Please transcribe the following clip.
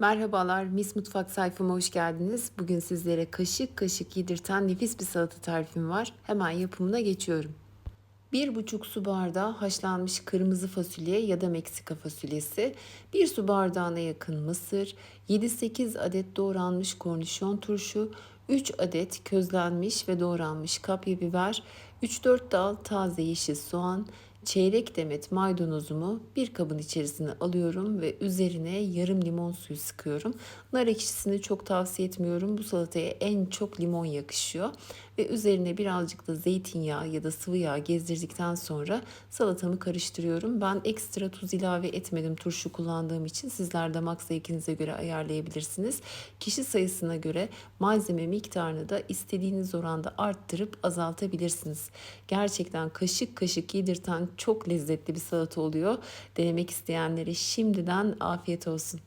Merhabalar, Mis Mutfak sayfama hoş geldiniz. Bugün sizlere kaşık kaşık yedirten nefis bir salata tarifim var. Hemen yapımına geçiyorum. 1,5 su bardağı haşlanmış kırmızı fasulye ya da Meksika fasulyesi, 1 su bardağına yakın mısır, 7-8 adet doğranmış kornişon turşu, 3 adet közlenmiş ve doğranmış kapya biber, 3-4 dal taze yeşil soğan, çeyrek demet maydanozumu bir kabın içerisine alıyorum ve üzerine yarım limon suyu sıkıyorum. Nar ekşisini çok tavsiye etmiyorum. Bu salataya en çok limon yakışıyor. Ve üzerine birazcık da zeytinyağı ya da sıvı yağ gezdirdikten sonra salatamı karıştırıyorum. Ben ekstra tuz ilave etmedim turşu kullandığım için. Sizler damak zevkinize göre ayarlayabilirsiniz. Kişi sayısına göre malzeme miktarını da istediğiniz oranda arttırıp azaltabilirsiniz. Gerçekten kaşık kaşık yedirten çok lezzetli bir salata oluyor. Denemek isteyenlere şimdiden afiyet olsun.